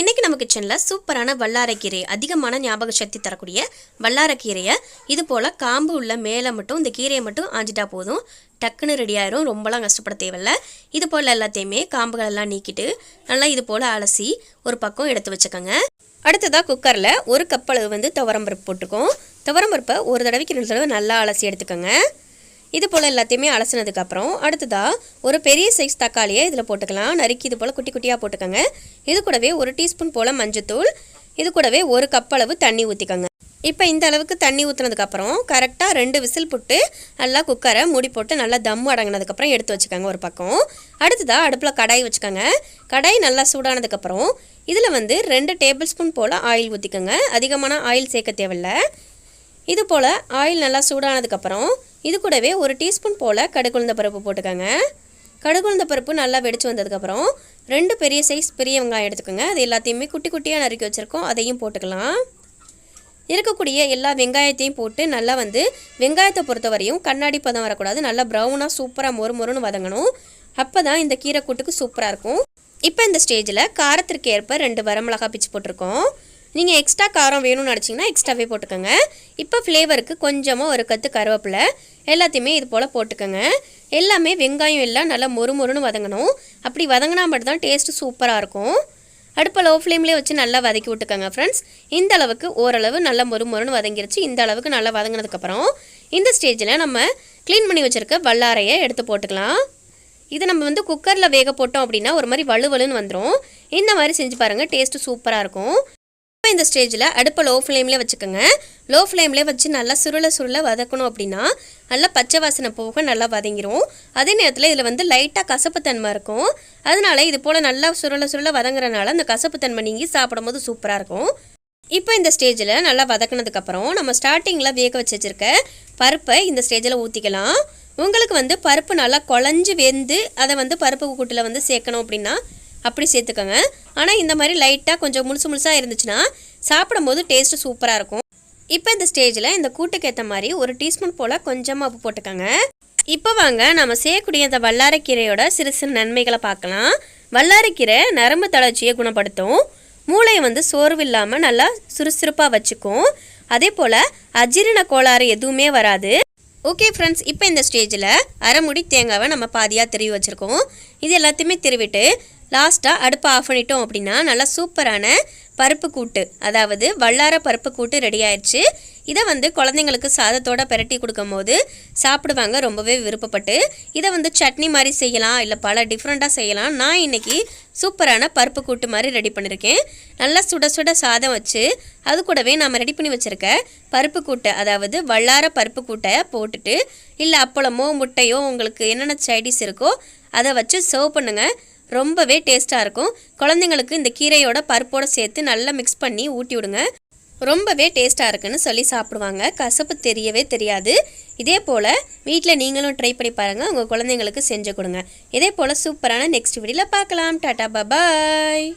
இன்றைக்கி நம்ம கிச்சனில் சூப்பரான வல்லாரக்கீரை அதிகமான ஞாபக சக்தி தரக்கூடிய வல்லாரக்கீரையை இது போல் காம்பு உள்ள மேலே மட்டும் இந்த கீரையை மட்டும் ஆஞ்சிட்டா போதும். டக்குன்னு ரெடி ஆயிரும். ரொம்பலாம் கஷ்டப்பட தேவையில்ல. இது போல் எல்லாத்தையுமே காம்புகளெல்லாம் நீக்கிட்டு நல்லா இது போல் அலசி ஒரு பக்கம் எடுத்து வச்சுக்கோங்க. அடுத்ததாக குக்கரில் ஒரு கப் அளவு வந்து துவரம்பருப்பு போட்டிருக்கோம் துவரம்பருப்பை ஒரு தடவைக்கு ரெண்டு தடவை நல்லா அலசி எடுத்துக்கோங்க. இது போல் எல்லாத்தையுமே அலசினதுக்கப்புறம் அடுத்ததாக ஒரு பெரிய சைஸ் தக்காளியை இதில் போட்டுக்கலாம். நறுக்கி இது போல் குட்டி குட்டியாக போட்டுக்கோங்க. இது கூடவே ஒரு டீஸ்பூன் போல் மஞ்சத்தூள். இது கூடவே ஒரு கப் அளவு தண்ணி ஊற்றிக்கோங்க இப்போ இந்த அளவுக்கு தண்ணி ஊற்றுனதுக்கப்புறம் கரெக்டாக ரெண்டு விசில் போட்டு நல்லா குக்கரை மூடி போட்டு நல்லா தம் அடங்கினதுக்கப்புறம் எடுத்து வச்சுக்கோங்க ஒரு பக்கம். அடுத்ததாக அடுப்பில் கடாய் வச்சுக்கோங்க. கடாய் நல்லா சூடானதுக்கப்புறம் இதில் வந்து ரெண்டு டேபிள் ஸ்பூன் போல் ஆயில் ஊற்றிக்கோங்க அதிகமான ஆயில் சேர்க்க தேவையில்லை. இது போல் ஆயில் நல்லா சூடானதுக்கப்புறம் இது கூடவே ஒரு டீஸ்பூன் போல் கடுகுழுந்த பருப்பு போட்டுக்கோங்க. கடுகுழுந்த பருப்பு நல்லா வெடிச்சு வந்ததுக்கப்புறம் ரெண்டு பெரிய சைஸ் பெரிய வெங்காயம் எடுத்துக்கோங்க. அது எல்லாத்தையுமே குட்டி குட்டியாக நறுக்கி வச்சுருக்கோம். அதையும் போட்டுக்கலாம். இருக்கக்கூடிய எல்லா வெங்காயத்தையும் போட்டு நல்லா வந்து வெங்காயத்தை பொறுத்தவரையும் கண்ணாடி பதம் வரக்கூடாது. நல்லா ப்ரௌனாக சூப்பராக மொறு மொறுன்னு வதங்கணும். அப்போ தான் இந்த கீரை கூட்டுக்கு சூப்பராக இருக்கும். இப்போ இந்த ஸ்டேஜில் காரத்திற்கு ஏற்ப ரெண்டு வரமிளகா பிச்சு போட்டிருக்கோம். நீங்கள் எக்ஸ்ட்ரா காரம் வேணும்னு நினச்சிங்கன்னா எக்ஸ்ட்ராவே போட்டுக்கோங்க. இப்போ ஃப்ளேவருக்கு கொஞ்சமாக ஒரு கத்து கருவேப்பிலை எல்லாத்தையுமே இது போல் போட்டுக்கோங்க. எல்லாமே வெங்காயம் எல்லாம் நல்லா மொறு மொறுன்னு வதங்கணும். அப்படி வதங்கினா மட்டும்தான் டேஸ்ட்டு சூப்பராக இருக்கும். அடுப்பை லோ ஃப்ளேம்லேயே வச்சு நல்லா வதக்கி விட்டுக்கோங்க ஃப்ரெண்ட்ஸ் இந்த அளவுக்கு ஓரளவு நல்லா மொறு மொறுன்னு வதங்கிருச்சு. இந்த அளவுக்கு நல்லா வதங்கினதுக்கப்புறம் இந்த ஸ்டேஜில் நம்ம க்ளீன் பண்ணி வச்சுருக்க வல்லாரையை எடுத்து போட்டுக்கலாம். இதை நம்ம வந்து குக்கரில் வேக போட்டோம் அப்படின்னா ஒரு மாதிரி வலுவலுன்னு வந்துடும் இந்த மாதிரி செஞ்சு பாருங்கள் டேஸ்ட்டு சூப்பராக இருக்கும். இந்த ஸ்டேஜில் அடுப்பை லோ ஃப்ளேமில் வச்சுக்கோங்க. லோ ஃப்ளேமில் வச்சு நல்லா சுருள சுருள வதக்கணும் அப்படின்னா நல்லா பச்சை வாசனை போக நல்லா வதங்கிரும். அதே நேரத்தில் இதில் வந்து லைட்டாக கசப்புத்தன்மை இருக்கும். அதனால் இது போல் நல்லா சுருள சுருள வதங்குறனால அந்த கசப்புத்தன்மை நீங்கி சாப்பிடும்போது சூப்பராக இருக்கும். இப்போ இந்த ஸ்டேஜில் நல்லா வதக்குனதுக்கப்புறம் நம்ம ஸ்டார்டிங்கில் வேக வச்சு வச்சுருக்க பருப்பை இந்த ஸ்டேஜில் ஊற்றிக்கலாம் உங்களுக்கு வந்து பருப்பு நல்லா குழஞ்சி வெந்து அதை வந்து பருப்பு கூட்டில் வந்து சேர்க்கணும் அப்படின்னா அப்படி சேர்த்துக்கோங்க. ஆனால் இந்த மாதிரி லைட்டாக கொஞ்சம் முழுசு முழுசாக இருந்துச்சுன்னா சாப்பிடும்போது டேஸ்ட்டு சூப்பராக இருக்கும். இப்போ இந்த ஸ்டேஜில் இந்த கூட்டுக்கு ஏற்ற மாதிரி ஒரு டீஸ்பூன் போல் கொஞ்சமாக உப்பு போட்டுக்கோங்க. இப்போ வாங்க நம்ம செய்யக்கூடிய இந்த வல்லாரக்கீரையோட சிறு சிறு நன்மைகளை பார்க்கலாம். வல்லாரக்கீரை நரம்பு தளர்ச்சியை குணப்படுத்தும். மூளையை வந்து சோர்வு இல்லாமல் நல்லா சுறுசுறுப்பாக வச்சுக்கும். அதே போல் அஜீரண கோளாறு எதுவுமே வராது. ஓகே ஃப்ரெண்ட்ஸ் இப்போ இந்த ஸ்டேஜில் அரைமுடி தேங்காவை நம்ம பாதியாக திருவி வச்சுருக்கோம். இது எல்லாத்தையுமே திருவிட்டு லாஸ்ட்டாக அடுப்பை ஆஃப் பண்ணிட்டோம் அப்படின்னா நல்லா சூப்பரான பருப்பு கூட்டு அதாவது வல்லார பருப்பு கூட்டு ரெடி ஆயிடுச்சு. இதை வந்து குழந்தைங்களுக்கு சாதத்தோட பெரட்டி கொடுக்கும்போது சாப்பிடுவாங்க ரொம்பவே விருப்பப்பட்டு. இதை வந்து சட்னி மாதிரி செய்யலாம் இல்லை பல டிஃப்ரெண்ட்டாக செய்யலாம். நான் இன்னைக்கு சூப்பரான பருப்பு கூட்டு மாதிரி ரெடி பண்ணியிருக்கேன் நல்லா சுட சுட சாதம் வச்சு அது கூடவே நாம் ரெடி பண்ணி வச்சுருக்க பருப்பு கூட்டை அதாவது வல்லார பருப்பு கூட்டை போட்டுட்டு இல்லை அப்பளமோ முட்டையோ உங்களுக்கு என்னென்ன சைடிஸ் இருக்கோ அதை வச்சு சர்வ் பண்ணுங்கள் ரொம்பவே டேஸ்ட்டாக இருக்கும். குழந்தைங்களுக்கு இந்த கீரையோட பருப்போடு சேர்த்து நல்லா மிக்ஸ் பண்ணி ஊட்டி விடுங்க. ரொம்பவே டேஸ்ட்டாக இருக்குன்னு சொல்லி சாப்பிடுவாங்க. கசப்பு தெரியவே தெரியாது. இதே போல் வீட்டில் நீங்களும் ட்ரை பண்ணி பாருங்கள் உங்கள் குழந்தைங்களுக்கு செஞ்சு கொடுங்க. இதே போல் சூப்பரான நெக்ஸ்ட் வீடியோவில் பார்க்கலாம். Tata bye bye